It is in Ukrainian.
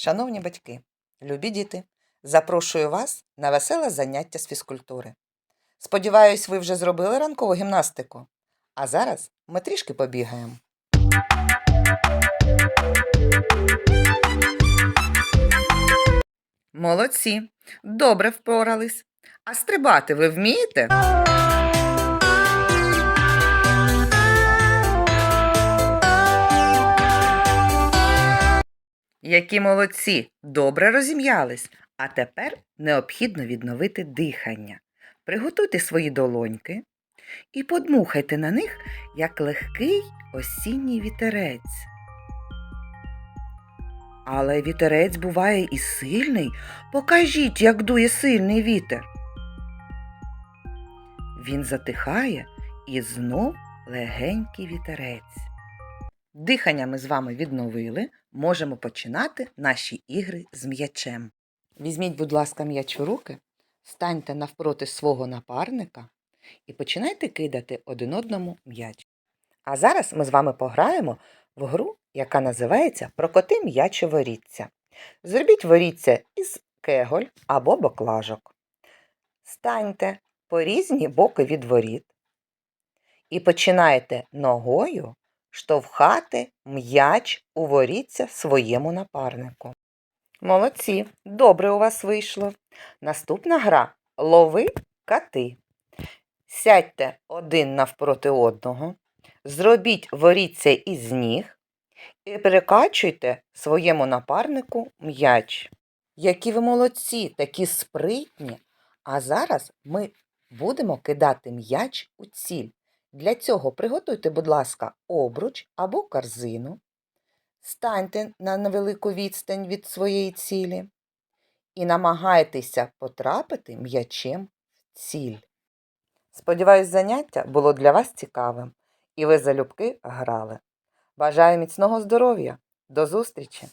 Шановні батьки, любі діти, запрошую вас на веселе заняття з фізкультури. Сподіваюсь, ви вже зробили ранкову гімнастику. А зараз ми трішки побігаємо. Молодці, добре впорались. А стрибати ви вмієте? Які молодці, добре розім'ялись. А тепер необхідно відновити дихання. Приготуйте свої долоньки і подмухайте на них, як легкий осінній вітерець. Але вітерець буває і сильний. Покажіть, як дує сильний вітер. Він затихає і знов легенький вітерець. Дихання ми з вами відновили. Можемо починати наші ігри з м'ячем. Візьміть, будь ласка, м'яч у руки, станьте навпроти свого напарника і починайте кидати один одному м'яч. А зараз ми з вами пограємо в гру, яка називається Прокоти м'яч воріться. Зробіть воріться із кеголь або боклажок. Станьте по різні боки від воріт і починайте ногою штовхати м'яч у воріться своєму напарнику. Молодці, добре у вас вийшло. Наступна гра лови кати. Сядьте один навпроти одного, зробіть воріться із ніг і перекачуйте своєму напарнику м'яч. Які ви молодці, такі спритні. А зараз ми будемо кидати м'яч у ціль. Для цього приготуйте, будь ласка, обруч або корзину. Станьте на невелику відстань від своєї цілі і намагайтеся потрапити м'ячем в ціль. Сподіваюсь, заняття було для вас цікавим і ви залюбки грали. Бажаю міцного здоров'я. До зустрічі!